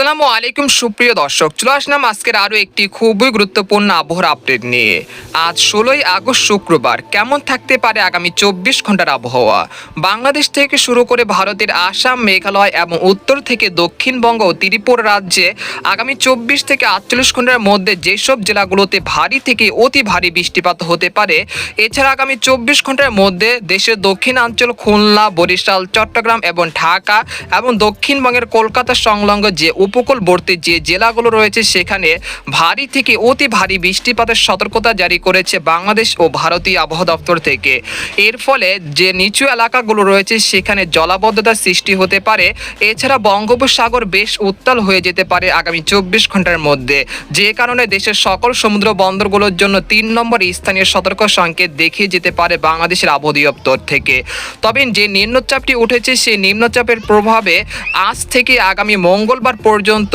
আসসালামু আলাইকুম, সুপ্রিয় দর্শক। চলে আসলাম আজকের আরও একটি খুবই গুরুত্বপূর্ণ আবহাওয়ার আপডেট নিয়ে। আজ ষোলোই আগস্ট শুক্রবার, কেমন থাকতে পারে আগামী চব্বিশ ঘণ্টার আবহাওয়া? বাংলাদেশ থেকে শুরু করে ভারতের আসাম, মেঘালয় এবং উত্তর থেকে দক্ষিণবঙ্গ ও ত্রিপুরা রাজ্যে আগামী চব্বিশ থেকে আটচল্লিশ ঘণ্টার মধ্যে যেসব জেলাগুলোতে ভারী থেকে অতি ভারী বৃষ্টিপাত হতে পারে, এছাড়া আগামী চব্বিশ ঘণ্টার মধ্যে দেশের দক্ষিণাঞ্চল, খুলনা, বরিশাল, চট্টগ্রাম এবং ঢাকা এবং দক্ষিণবঙ্গের কলকাতা সংলগ্ন যে উপকূলবর্তী যে জেলাগুলো রয়েছে সেখানে ভারী থেকে অতি ভারী বৃষ্টিপাতের সতর্কতা জারি করেছে বাংলাদেশ ও ভারতীয় আবহাওয়া দপ্তর থেকে। এর ফলে যে নিচু এলাকাগুলো রয়েছে সেখানে জলাবদ্ধতার সৃষ্টি হতে পারে। এছাড়া বঙ্গোপসাগর বেশ উত্তাল হয়ে যেতে পারে আগামী চব্বিশ ঘণ্টার মধ্যে। যে কারণে দেশের সকল সমুদ্র বন্দরগুলোর জন্য তিন নম্বর স্থানীয় সতর্ক সংকেত দেখিয়ে যেতে পারে বাংলাদেশের আবহাওয়া দপ্তর থেকে। তবে যে নিম্নচাপটি উঠেছে সেই নিম্নচাপের প্রভাবে আজ থেকে আগামী মঙ্গলবার পর্যন্ত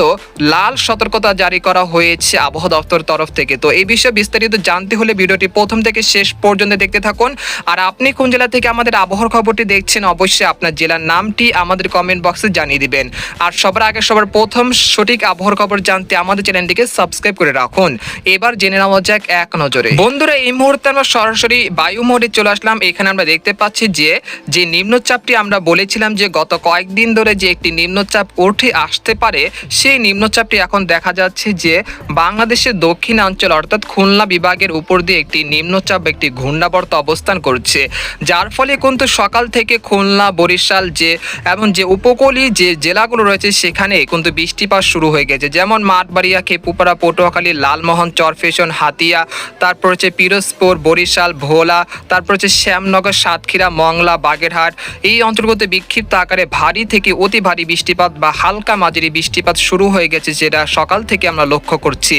লাল সতর্কতা জারি করা হয়েছে আবহাওয়া দপ্তর তরফ থেকে। তো এই বিষয়ে বিস্তারিত জানতে হলে ভিডিওটি প্রথম থেকে শেষ পর্যন্ত দেখতে থাকুন। আর আপনি কোন জেলা থেকে আমাদের আবহাওয়ার খবরটি দেখছেন, অবশ্যই আপনার জেলার নামটি আমাদের কমেন্ট বক্সে জানিয়ে দিবেন। আর সবার আগে সবার প্রথম সঠিক আবহাওয়ার খবর জানতে আমাদের চ্যানেলটিকে সাবস্ক্রাইব করে রাখুন। এবার জেনে নেওয়া যাক এক নজরে। বন্ধুরা, এই মুহূর্তে আমরা সরাসরি বায়ু মোড়ে চলে আসলাম। এখানে আমরা দেখতে পাচ্ছি যে যে নিম্নচাপটি আমরা বলেছিলাম যে গত কয়েকদিন ধরে যে একটি নিম্নচাপ উঠে আসতে পারে সেই নিম্নচাপটি এখন দেখা যাচ্ছে যে বাংলাদেশের দক্ষিণাঞ্চল অর্থাৎ খুলনা বিভাগের উপর দিয়ে একটি নিম্নচাপ, একটি ঘূর্ণাবর্ত অবস্থান করছে। যার ফলে কিন্তু সকাল থেকে খুলনা, বরিশাল যে এবং যে উপকূলীয় যে জেলাগুলো রয়েছে, সেখানে কিন্তু বৃষ্টিপাত শুরু হয়ে গেছে। যেমন মাঠবাড়িয়া, খেপুপাড়া, পটুয়াখালী, লালমোহন, চরফেশন, হাতিয়া, তারপর হচ্ছে পিরোজপুর, বরিশাল, ভোলা, তারপর হচ্ছে শ্যামনগর, সাতক্ষীরা, মংলা, বাগেরহাট। এই অঞ্চলগুলোতে বিক্ষিপ্ত আকারে ভারী থেকে অতি ভারী বৃষ্টিপাত বা হালকা মাঝারি বৃষ্টিপাত শুরু হয়ে গেছে, যেটা সকাল থেকে আমরা লক্ষ্য করছি।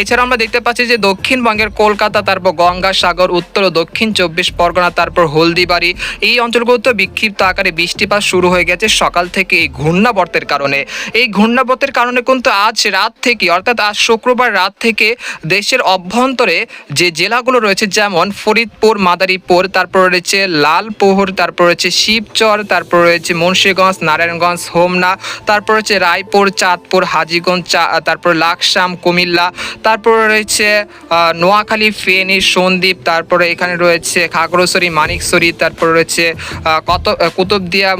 এছাড়া আমরা দেখতে পাচ্ছি যে দক্ষিণবঙ্গের কলকাতা, তারপর গঙ্গাসাগর, উত্তর ও দক্ষিণ চব্বিশ পরগনা, তারপর হলদিবাড়ি, এই অঞ্চলগুলোতে বিক্ষিপ্ত আকারে বৃষ্টিপাত শুরু হয়ে গেছে সকাল থেকে এই ঘূর্ণাবর্তের কারণে। এই ঘূর্ণাবর্তের কারণে কিন্তু আজ রাত থেকে, অর্থাৎ আজ শুক্রবার রাত থেকে দেশের অভ্যন্তরে যে জেলাগুলো রয়েছে, যেমন ফরিদপুর, মাদারীপুর, তারপর রয়েছে লালপোহর তারপর রয়েছে শিবচর, তারপর রয়েছে মুন্সীগঞ্জ, নারায়ণগঞ্জ, হোমনা, তারপর রয়েছে রায়পুর চাঁদপুর, হাজিগঞ্জ তারপর লাকসাম, কুমিল্লা, তারপর রয়েছে নোয়াখালী, ফেনী, সন্দ্বীপ, তারপরে এখানে রয়েছে খাগড়াছড়ি, মানিকছড়ি, তারপর রয়েছে কত কুতুবদিয়া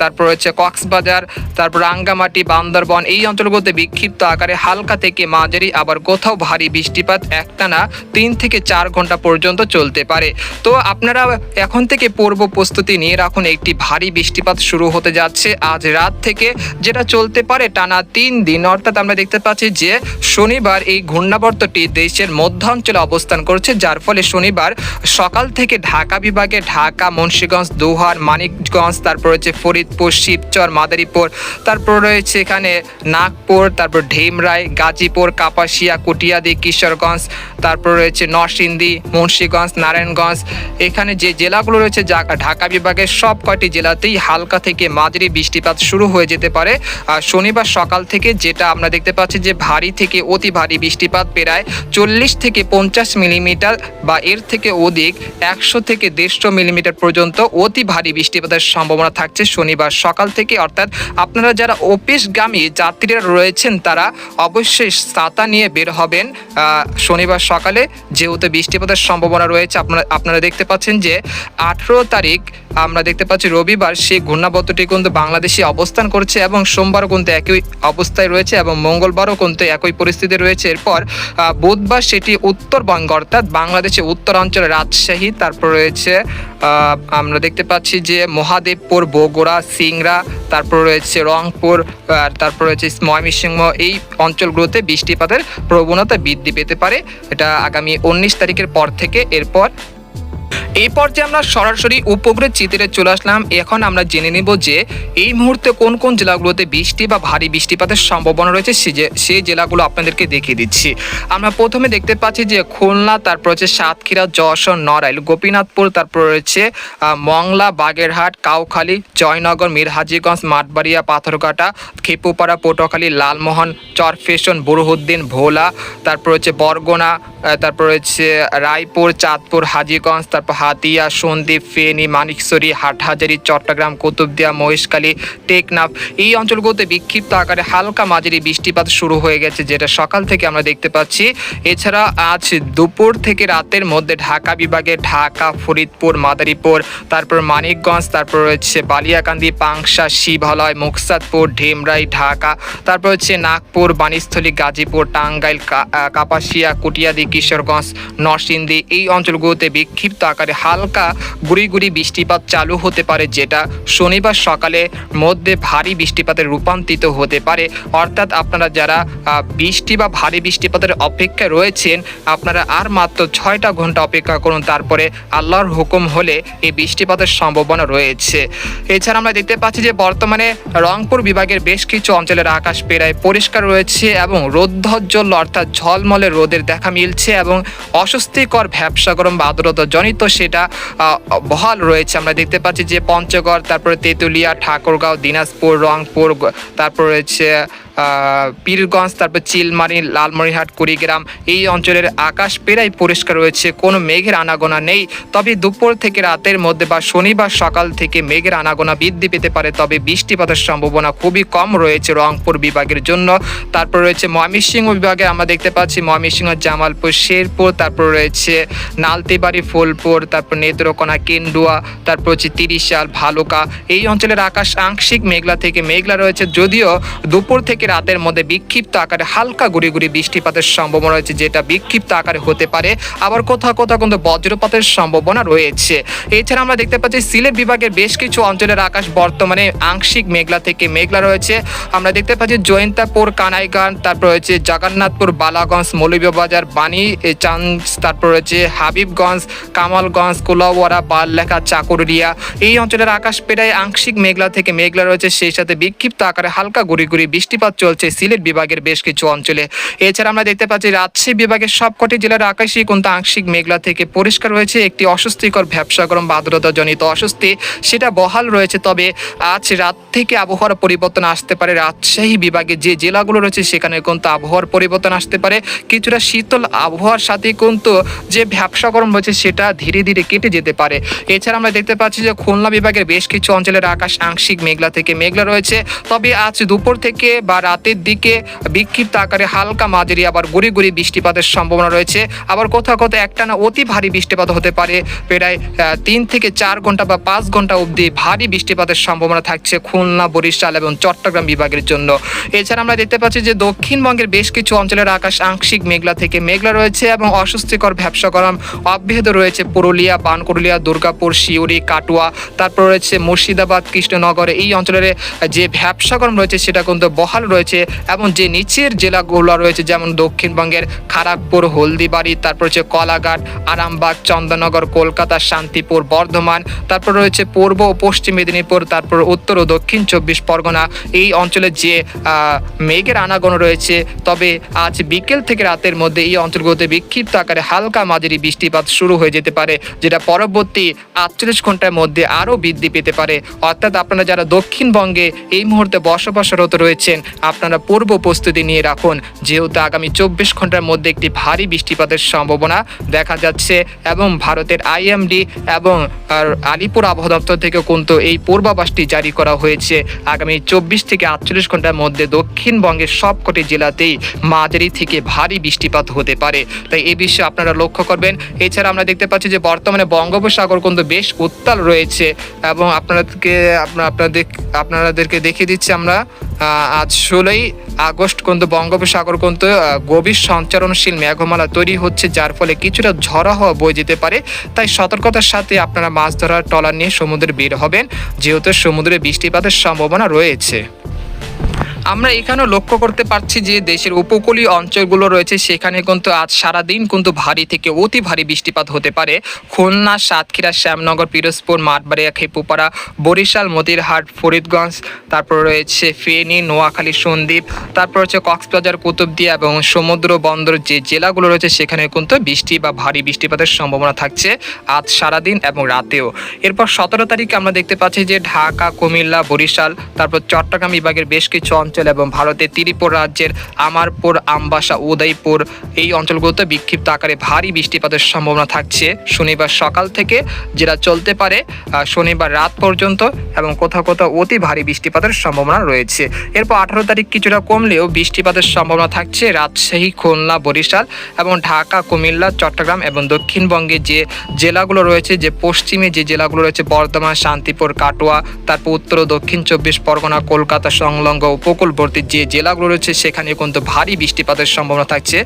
তারপর রয়েছে কক্সবাজার, তারপর রাঙ্গামাটি, বান্দরবন, এই অঞ্চলগুলোতে বিক্ষিপ্ত আকারে হালকা থেকে মাঝারি, আবার কোথাও ভারী বৃষ্টিপাত একটানা তিন থেকে চার ঘণ্টা পর্যন্ত চলতে পারে। তো আপনারা এখন থেকে পূর্ব প্রস্তুতি নিয়ে রাখুন, একটি ভারী বৃষ্টিপাত শুরু হতে যাচ্ছে আজ রাত থেকে, যেটা চলতে পারে টানা তিন দিন। অর্থাৎ আমরা দেখতে পাচ্ছি যে শনিবার এই ঘূর্ণাবর্তটি দেশের মধ্যাঞ্চলে অবস্থান করছে, যার ফলে শনিবার সকাল থেকে ঢাকা বিভাগে ঢাকা, মুন্সীগঞ্জ, দোহার, মানিকগঞ্জ, তারপর রয়েছে ফরিদপুর, শিবচর, মাদারীপুর, তারপর রয়েছে এখানে নাগপুর, তারপর ঢেমরাই গাজীপুর, কাপাসিয়া, কুটিয়াদি, কিশোরগঞ্জ, তারপর রয়েছে নরসিংদী, মুন্সীগঞ্জ, নারায়ণগঞ্জ। এখানে যে জেলাগুলো রয়েছে ঢাকা বিভাগের সব কয়টি জেলাতেই হালকা থেকে মাঝারি বৃষ্টিপাত শুরু হয়ে যেতে পারে। আর শনিবার সকাল থেকে যেটা আমরা দেখতে পাচ্ছি যে ভারী থেকে অতি ভারী বৃষ্টিপাত প্রায় চল্লিশ থেকে পঞ্চাশ মিলিমিটার বা এর থেকে অধিক একশো থেকে দেড়শো মিলিমিটার পর্যন্ত অতি ভারী বৃষ্টিপাতের সম্ভাবনা থাকছে শনিবার সকাল থেকে। অর্থাৎ আপনারা যারা অফিসগামী যাত্রীরা রয়েছেন তারা অবশ্যই ছাতা নিয়ে বের হবেন শনিবার সকালে। যেহেতু বৃষ্টিপাতের সম্ভাবনা রয়েছে, আপনারা আপনারা দেখতে পাচ্ছেন যে আঠেরো তারিখ আমরা দেখতে পাচ্ছি রবিবার সেই ঘূর্ণাবর্তটি কিন্তু বাংলাদেশে অবস্থান করছে এবং সোমবার কিন্তু একই অবস্থায় রয়েছে এবং মঙ্গলবারও কিন্তু একই পরিস্থিতি রয়েছে। এরপর বুধবার সেটি উত্তরবঙ্গ অর্থাৎ বাংলাদেশে উত্তরাঞ্চলে রাজশাহী, তারপর রয়েছে আমরা দেখতে পাচ্ছি যে মহাদেবপুর, বগুড়া, সিংড়া, তারপর রয়েছে রংপুর, আর তারপর রয়েছে ময়মনসিংহ। এই অঞ্চলগুলোতে বৃষ্টিপাতের প্রবণতা বৃদ্ধি পেতে পারে। এটা আগামী উনিশ তারিখের পর থেকে। এরপর এই পর্যায়ে আমরা সরাসরি উপগ্রহের চিত্রে চলে আসলাম। এখন আমরা জেনে নেব যে এই মুহূর্তে কোন কোন জেলাগুলোতে বৃষ্টি বা ভারী বৃষ্টিপাতের সম্ভাবনা রয়েছে সেই জেলাগুলো আপনাদেরকে দেখিয়ে দিচ্ছি। আমরা প্রথমে দেখতে পাচ্ছি যে খুলনা, তারপর হচ্ছে সাতক্ষীরা, যশোর, নড়াইল, গোপীনাথপুর, তারপর রয়েছে মংলা, বাগেরহাট, কাউখালী, জয়নগর, মিরহাজিগঞ্জ, মাঠবাড়িয়া, পাথরঘাটা, খেপুপাড়া, পটুয়াখালী, লালমোহন, চরফেশন বুরুহুদ্দিন ভোলা, তারপর হচ্ছে বরগোনা তারপর রয়েছে রায়পুর, চাঁদপুর, হাজিগঞ্জ, তারপর হাতিয়া, সন্দ্বীপ, ফেনী মানিকছড়ি হাটহাজারি, চট্টগ্রাম, কুতুবদিয়া, মহেশখালী, টেকনাফ। এই অঞ্চলগুলোতে বিক্ষিপ্ত আকারে হালকা মাঝারি বৃষ্টিপাত শুরু হয়ে গেছে, যেটা সকাল থেকে আমরা দেখতে পাচ্ছি। এছাড়া আজ দুপুর থেকে রাতের মধ্যে ঢাকা বিভাগে ঢাকা, ফরিদপুর, মাদারীপুর, তারপর মানিকগঞ্জ, তারপর রয়েছে বালিয়াকান্দি, পাংশা শিবালয় মুকসাদপুর, ঢেমরাই, ঢাকা, তারপর হচ্ছে নাগপুর, বাণীস্থলী, গাজীপুর, টাঙ্গাইল কাপাসিয়া কুটিয়াদি কিশোরগঞ্জ, নরসিংদী এই অঞ্চলগুলোতে বিক্ষিপ্ত আকারে হালকা গুড়ি গুড়ি বৃষ্টিপাত চালু হতে পারে, যেটা শনিবার সকালে মধ্যে ভারী বৃষ্টিপাতের রূপান্তরিত হতে পারে। অর্থাৎ আপনারা যারা বৃষ্টি বা ভারী বৃষ্টিপাতের অপেক্ষায় রয়েছেন, আপনারা আর মাত্র ছয়টা ঘণ্টা অপেক্ষা করুন, তারপরে আল্লাহর হুকুম হলে এই বৃষ্টিপাতের সম্ভাবনা রয়েছে। এছাড়া আমরা দেখতে পাচ্ছি যে বর্তমানে রংপুর বিভাগের বেশ কিছু অঞ্চলের আকাশ প্রায় পরিষ্কার রয়েছে এবং রোদ্দজ্জ্বল, অর্থাৎ ঝলমলে রোদের দেখা মিলছে এবং অস্বস্তিকর ভ্যাবসা গরম বা জনিত সেটা বহাল রয়েছে। আমরা দেখতে পাচ্ছি যে পঞ্চগড়, তারপরে তেঁতুলিয়া, ঠাকুরগাঁও, দিনাজপুর, রংপুর, তারপর রয়েছে পীরগঞ্জ, তারপর চিলমারি লালমরিহাট কুড়িগ্রাম এই অঞ্চলের আকাশ প্রায় পরিষ্কার রয়েছে, কোনো মেঘের আনাগোনা নেই। তবে দুপুর থেকে রাতের মধ্যে বা শনিবার সকাল থেকে মেঘের আনাগোনা বৃদ্ধি পেতে পারে, তবে বৃষ্টিপাতের সম্ভাবনা খুবই কম রয়েছে রংপুর বিভাগের জন্য। তারপর রয়েছে ময়মনসিংহ বিভাগে আমরা দেখতে পাচ্ছি, ময়মনসিংহ, জামালপুর, শেরপুর, তারপর রয়েছে নালতিবাড়ি, ফুলপুর, তারপর নেত্রকোনা, কেন্দুয়া, তারপর হচ্ছে তিরিশাল, ভালুকা। এই অঞ্চলের আকাশ আংশিক মেঘলা থেকে মেঘলা রয়েছে, যদিও দুপুর থেকে রাতের মধ্যে বিক্ষিপ্ত আকারে হালকা গুড়ি গুড়ি বৃষ্টিপাতের সম্ভাবনা রয়েছে, যেটা বিক্ষিপ্ত আকারে হতে পারে। আবার কোথাও কোথাও কিন্তু বজ্রপাতের সম্ভাবনা রয়েছে। এছাড়া আমরা দেখতে পাচ্ছি, সিলেট বিভাগের বেশ কিছু অঞ্চলের আকাশ বর্তমানে আংশিক মেঘলা থেকে মেঘলা রয়েছে। আমরা দেখতে পাচ্ছি জয়ন্তাপুর কানাইগান তারপর রয়েছে জগন্নাথপুর, বালাগঞ্জ, মৌলভীবাজার, বাণী চান্স, তারপর রয়েছে হাবিবগঞ্জ, কামালগঞ্জ কুলাওয়ারা বাললেখা, চাকুরিয়া। এই অঞ্চলের আকাশ প্রায় আংশিক মেঘলা থেকে মেঘলা রয়েছে। সেই সাথে বিক্ষিপ্ত আকারে হালকা গুড়ি গুড়ি বৃষ্টিপাত চলছে সিলেট বিভাগের বেশ কিছু অঞ্চলে। এছাড়া আমরা দেখতে পাচ্ছি, রাজশাহী বিভাগের সবকটি জেলার আকাশই কিন্তু আংশিক মেঘলা থেকে পরিষ্কার রয়েছে। একটি অস্বস্তিকর ভ্যাবসা গরম বা আর্দ্রতাজনিত অস্বস্তি, সেটা বহাল রয়েছে। তবে আজ রাত থেকে আবহাওয়ার পরিবর্তন আসতে পারে। রাজশাহী বিভাগে যে জেলাগুলো রয়েছে, সেখানে কিন্তু আবহাওয়ার পরিবর্তন আসতে পারে। কিছুটা শীতল আবহাওয়ার সাথে কিন্তু যে ভ্যাবসা গরম রয়েছে, সেটা ধীরে ধীরে কেটে যেতে পারে। এছাড়া আমরা দেখতে পাচ্ছি যে খুলনা বিভাগের বেশ কিছু অঞ্চলের আকাশ আংশিক মেঘলা থেকে মেঘলা রয়েছে। তবে আজ দুপুর থেকে বা রাতের দিকে বিক্ষিপ্ত আকারে হালকা মাঝারি আবার গুড়ি গুড়ি বৃষ্টিপাতের সম্ভাবনা রয়েছে। আবার কোথাও কোথাও একটানা অতি ভারী বৃষ্টিপাত হতে পারে। প্রায় তিন থেকে চার ঘণ্টা বা পাঁচ ঘণ্টা অবধি ভারী বৃষ্টিপাতের সম্ভাবনা থাকছে খুলনা, বরিশাল এবং চট্টগ্রাম বিভাগের জন্য। এছাড়া আমরা দেখতে পাচ্ছি যে দক্ষিণবঙ্গের বেশ কিছু অঞ্চলের আকাশ আংশিক মেঘলা থেকে মেঘলা রয়েছে এবং অস্বস্তিকর ভ্যাবসা গরম অব্যাহত রয়েছে পুরুলিয়া বানকুরুলিয়া দুর্গাপুর শিউরি কাটুয়া। তারপর রয়েছে মুর্শিদাবাদ, কৃষ্ণনগর। এই অঞ্চলের যে ভ্যাবসা গরম রয়েছে সেটা কিন্তু বহাল রয়েছে এবং যে নিচের জেলাগুলো রয়েছে, যেমন দক্ষিণবঙ্গের খড়গপুর হলদিবাড়ি, তারপর হচ্ছে কলাঘাট, আরামবাগ চন্দননগর কলকাতা, শান্তিপুর, বর্ধমান, তারপর রয়েছে পূর্ব ও পশ্চিম মেদিনীপুর, তারপর উত্তর ও দক্ষিণ চব্বিশ পরগনা। এই অঞ্চলের যে মেঘের আনাগোন রয়েছে, তবে আজ বিকেল থেকে রাতের মধ্যে এই অঞ্চলগুলোতে বিক্ষিপ্ত আকারে হালকা মাঝারি বৃষ্টিপাত শুরু হয়ে যেতে পারে, যেটা পরবর্তী আটচল্লিশ ঘণ্টার মধ্যে আরও বৃদ্ধি পেতে পারে। অর্থাৎ আপনারা যারা দক্ষিণবঙ্গে এই মুহূর্তে বসবাসরত রয়েছেন আপনারা পূর্ব প্রস্তুতি নিয়ে রাখুন। যেহেতু আগামী চব্বিশ ঘণ্টার মধ্যে একটি ভারী বৃষ্টিপাতের সম্ভাবনা দেখা যাচ্ছে এবং ভারতের আইএমডি এবং আলিপুর আবহাওয়া দপ্তর থেকে কিন্তু এই পূর্বাভাসটি জারি করা হয়েছে। আগামী চব্বিশ থেকে আটচল্লিশ ঘণ্টার মধ্যে দক্ষিণবঙ্গের সবকটি জেলাতেই মাঝারি থেকে ভারী বৃষ্টিপাত হতে পারে। তাই এই বিষয়ে আপনারা লক্ষ্য করবেন। এছাড়া আমরা দেখতে পাচ্ছি যে বর্তমানে বঙ্গোপসাগর কিন্তু বেশ উত্তাল রয়েছে এবং আপনাদেরকে আপনাদের আপনাদেরকে দেখিয়ে দিচ্ছি আমরা আজ ষোলোই আগস্ট কিন্তু, বঙ্গোপসাগর কিন্তু গভীর সঞ্চারণশীল মেঘমালা তৈরি হচ্ছে, যার ফলে কিছুটা ঝরা হওয়া বয়ে যেতে পারে। তাই সতর্কতার সাথে আপনারা মাছ ধরার টলার নিয়ে সমুদ্রে বের হবেন, যেহেতু সমুদ্রে বৃষ্টিপাতের সম্ভাবনা রয়েছে। আমরা এখানেও লক্ষ্য করতে পারছি যে দেশের উপকূলীয় অঞ্চলগুলো রয়েছে, সেখানে কিন্তু আজ সারাদিন কিন্তু ভারী থেকে অতি ভারী বৃষ্টিপাত হতে পারে। খুলনা, সাতক্ষীরা, শ্যামনগর, পিরোজপুর, মাঠবাড়িয়া, খেপুপাড়া, বরিশাল, মতিরহাট, ফরিদগঞ্জ, তারপর রয়েছে ফেনী, নোয়াখালী, সন্দ্বীপ, তারপর হচ্ছে কক্সবাজার, কুতুবদিয়া এবং সমুদ্র বন্দর যে জেলাগুলো রয়েছে, সেখানে কিন্তু বৃষ্টি বা ভারী বৃষ্টিপাতের সম্ভাবনা থাকছে আজ সারাদিন এবং রাতেও। এরপর সতেরো তারিখে আমরা দেখতে পাচ্ছি যে ঢাকা, কুমিল্লা, বরিশাল, তারপর চট্টগ্রাম বিভাগের বেশ কিছু অঞ্চল অঞ্চল এবং ভারতের ত্রিপুরা রাজ্যের আমারপুর, আমবাসা, উদয়পুর এই অঞ্চলগুলোতে বিক্ষিপ্ত আকারে ভারী বৃষ্টিপাতের সম্ভাবনা থাকছে। শনিবার সকাল থেকে যেটা চলতে পারে শনিবার রাত পর্যন্ত এবং কোথাও কোথাও অতি ভারী বৃষ্টিপাতের সম্ভাবনা রয়েছে। এরপর আঠারো তারিখ কিছুটা কমলেও বৃষ্টিপাতের সম্ভাবনা থাকছে রাজশাহী, খুলনা, বরিশাল এবং ঢাকা, কুমিল্লা, চট্টগ্রাম এবং দক্ষিণবঙ্গে যে জেলাগুলো রয়েছে, যে পশ্চিমে যে জেলাগুলো রয়েছে, বর্ধমান, শান্তিপুর, কাটোয়া, তারপর উত্তর দক্ষিণ চব্বিশ পরগনা, কলকাতা, সংলগ্ন উপকূলবর্তী যে জেলাগুলো রয়েছে, সেখানে কিন্তু ভারী বৃষ্টিপাতের সম্ভাবনা থাকছে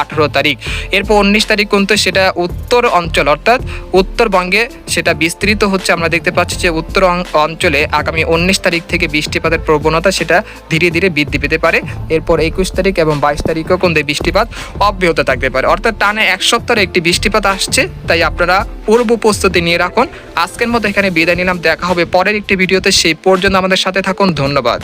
আঠারো তারিখ। এরপর উনিশ তারিখ কিন্তু সেটা উত্তর অঞ্চল, অর্থাৎ উত্তরবঙ্গে সেটা বিস্তৃত হচ্ছে। আমরা দেখতে পাচ্ছি যে উত্তর অঞ্চলে আগামী উনিশ তারিখ থেকে বৃষ্টিপাতের প্রবণতা সেটা ধীরে ধীরে বৃদ্ধি পেতে পারে। এরপর একুশ তারিখ এবং বাইশ তারিখও কিন্তু বৃষ্টিপাত অব্যাহত থাকতে পারে। অর্থাৎ টানে এক সপ্তাহের একটি বৃষ্টিপাত আসছে, তাই আপনারা পূর্ব প্রস্তুতি নিয়ে রাখুন। আজকের মতো এখানে বিদায় নিলাম। দেখা হবে পরের একটি ভিডিওতে। সেই পর্যন্ত আমাদের সাথে থাকুন। ধন্যবাদ।